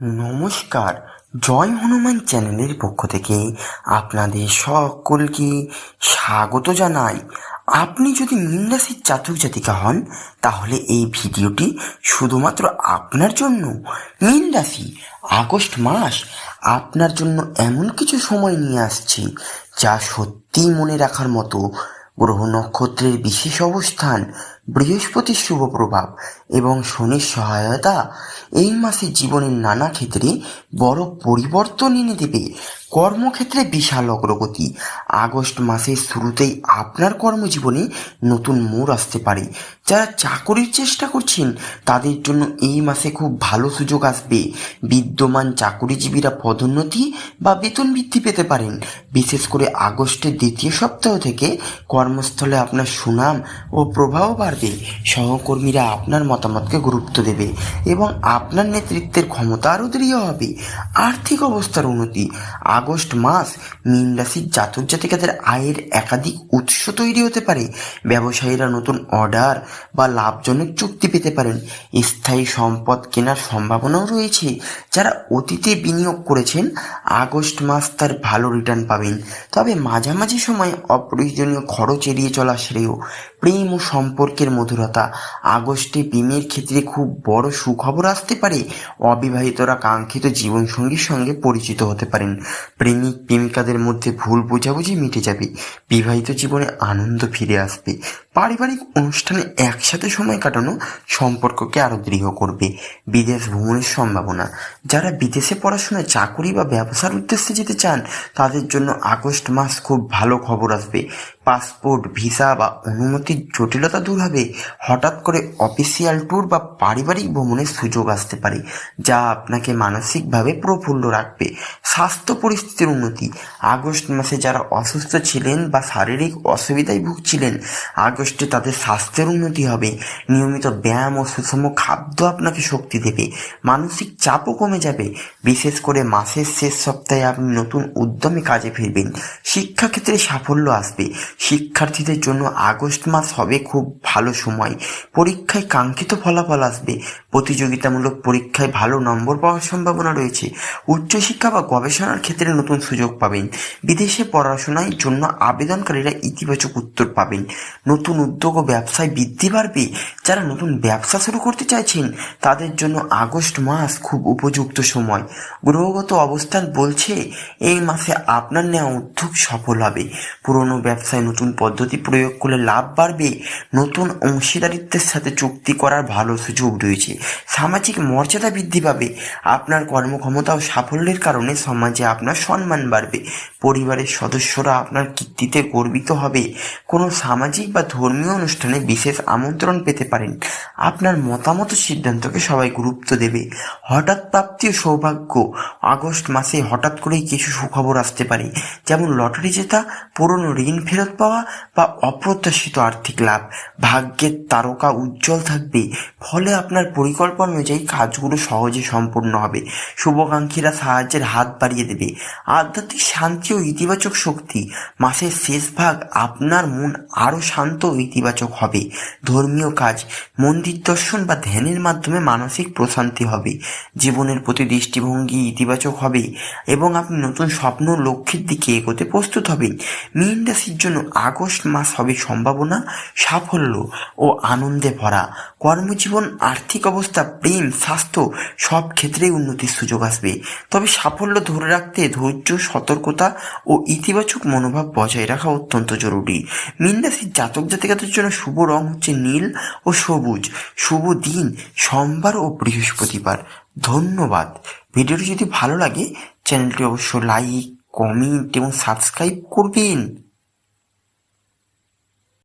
নমস্কার, জয় হনুমান চ্যানেলের পক্ষ থেকে আপনাদের সকলকে স্বাগত জানাই। আপনি যদি মীন রাশির জাতক হন, তাহলে এই ভিডিওটি শুধুমাত্র আপনার জন্য। মীন রাশি, আগস্ট মাস আপনার জন্য এমন কিছু সময় নিয়ে আসছে, যা সত্যিই মনে রাখার মতো গ্রহ নক্ষত্রের বিশেষ অবস্থান বৃহস্পতির শুভ প্রভাব এবং শনির সহায়তা এই মাসে জীবনের নানা ক্ষেত্রে বড় পরিবর্তন এনে দেবে। কর্মক্ষেত্রে বিশাল অগ্রগতি। আগস্ট মাসের শুরুতেই আপনার কর্মজীবনে নতুন মোড় আসতে পারে। যারা চাকরির চেষ্টা করছেন, তাদের জন্য এই মাসে খুব ভালো সুযোগ আসবে। বিদ্যমান চাকরিজীবীরা পদোন্নতি বা বেতন বৃদ্ধি পেতে পারেন। বিশেষ করে আগস্টের দ্বিতীয় সপ্তাহ থেকে কর্মস্থলে আপনার সুনাম ও প্রভাব বাড়বে। সহকর্মীরা আপনার মতামতকে গুরুত্ব দেবে এবং আপনার নেতৃত্বের ক্ষমতা আরও দৃঢ় হবে। আর্থিক অবস্থার উন্নতি আগস্ট মাস মীন রাশির জাতক জাতিকাদের আয়ের একাধিক উৎস তৈরি হতে পারে। ব্যবসায়ীরা নতুন অর্ডার বা লাভজনক চুক্তি পেতে পারেন। স্থায়ী সম্পদ কেনার সম্ভাবনাও রয়েছে। যারা অতীতে বিনিয়োগ করেছেন, আগস্ট মাস তার ভালো রিটার্ন পাবেন। তবে মাঝামাঝি সময় অপ্রয়োজনীয় খরচ এড়িয়ে চলা শ্রেয়। প্রেম ও সম্পর্কের মধুরতা। আগস্টে প্রেমের ক্ষেত্রে খুব বড় সুখবর আসতে পারে। অবিবাহিতরা কাঙ্ক্ষিত জীবনসঙ্গীর সঙ্গে পরিচিত হতে পারেন। প্রেমিক প্রেমিকাদের মধ্যে ভুল বোঝাবুঝি মিটে যাবে। বিবাহিত জীবনে আনন্দ ফিরে আসবে। পারিবারিক অনুষ্ঠানে একসাথে সময় কাটানো সম্পর্ককে আরও দৃঢ় করবে। বিদেশ ভ্রমণের সম্ভাবনা। যারা বিদেশে পড়াশোনায় চাকুরি বা ব্যবসার উদ্দেশ্যে যেতে চান, তাদের জন্য আগস্ট মাস খুব ভালো খবর আসবে। পাসপোর্ট, ভিসা বা অনুমতির জটিলতা দূর হবে। হঠাৎ করে অফিসিয়াল ট্যুর বা পারিবারিক ভ্রমণের সুযোগ আসতে পারে, যা আপনাকে মানসিকভাবে প্রফুল্ল রাখবে। স্বাস্থ্য পরিস্থিতির উন্নতি। আগস্ট মাসে যারা অসুস্থ ছিলেন বা শারীরিক অসুবিধায় ভুগছিলেন, আগস্টে তাদের স্বাস্থ্যের উন্নতি হবে। নিয়মিত ব্যায়াম ও সুষম খাদ্য আপনাকে শক্তি দেবে। মানসিক চাপও কমে যাবে। বিশেষ করে মাসের শেষ সপ্তাহে আপনি নতুন উদ্যমে কাজে ফিরবেন। শিক্ষাক্ষেত্রে সাফল্য আসবে। শিক্ষার্থীদের জন্য আগস্ট মাস হবে খুব ভালো সময়। পরীক্ষায় কাঙ্ক্ষিত ফলাফল আসবে। প্রতিযোগিতামূলক পরীক্ষায় ভালো নম্বর পাওয়ার সম্ভাবনা রয়েছে। উচ্চশিক্ষা বা গবেষণার ক্ষেত্রে নতুন সুযোগ পাবেন। বিদেশে পড়াশোনার জন্য আবেদনকারীরা ইতিবাচক উত্তর পাবেন। নতুন উদ্যোগ ও ব্যবসায় বৃদ্ধি বাড়বে যারা নতুন ব্যবসা শুরু করতে চাইছেন, তাদের জন্য আগস্ট মাস খুব উপযুক্ত সময়। গ্রহগত অবস্থান বলছে, এই মাসে আপনার নেওয়া উদ্যোগ সফল হবে। পুরনো ব্যবসায় নতুন পদ্ধতি প্রয়োগ করলে লাভ বাড়বে। নতুন অংশীদারিত্বের সাথে চুক্তি করার ভালো সুযোগ রয়েছে। সামাজিক মর্যাদা বৃদ্ধি পাবে। আপনার কর্মক্ষমতা ও সাফল্যের কারণে সমাজে আপনার সম্মান বাড়বে। পরিবারের সদস্যরা আপনার কীর্তিতে গর্বিত হবে। কোনো সামাজিক বা ধর্মীয় অনুষ্ঠানে বিশেষ আমন্ত্রণ পেতে পারেন। আপনার মতামত সিদ্ধান্তকে সবাই গুরুত্ব দেবে। হঠাৎ প্রাপ্তি ও সৌভাগ্য আগস্ট মাসে হঠাৎ করেই কিছু সুখবর আসতে পারে, যেমন লটারি জেতা, পুরনো ঋণ ফেরত পাওয়া বা অপ্রত্যাশিত আর্থিক লাভ। ভাগ্যের তারকা উজ্জ্বল থাকবে, ফলে আপনার পরিকল্পনা অনুযায়ী কাজগুলো সহজে সম্পূর্ণ হবে। শুভাকাঙ্ক্ষীরা সাহায্যের হাত বাড়িয়ে দেবে। আধ্যাত্মিক শান্তি ও ইতিবাচক শক্তি। মাসের শেষ ভাগ আপনার মন আরও শান্ত ও ইতিবাচক হবে। ধর্মীয় কাজ, মন্দির দর্শন বা ধ্যানের মাধ্যমে মানসিক প্রশান্তি হবে। জীবনের প্রতি দৃষ্টিভঙ্গি ইতিবাচক হবে এবং আপনি নতুন স্বপ্ন লক্ষ্যের দিকে এগোতে প্রস্তুত হবেন। মীন রাশির জন্য আগস্ট মাস হবে সম্ভাবনা, সাফল্য ও আনন্দে ভরা। কর্মজীবন, আর্থিক অবস্থা, প্রেম, স্বাস্থ্য সব ক্ষেত্রেই উন্নতির সুযোগ আসবে। তবে সাফল্য ধরে রাখতে ধৈর্য, সতর্কতা ও ইতিবাচক মনোভাব বজায় রাখা অত্যন্ত জরুরি। মীন রাশির জাতক জাতিকাদের জন্য শুভ রং হচ্ছে নীল ও সবুজ। শুভ দিন সোমবার ও বৃহস্পতিবার। ধন্যবাদ। ভিডিওটি যদি ভালো লাগে, চ্যানেলটি অবশ্যই লাইক, কমেন্ট এবং সাবস্ক্রাইব করবেন।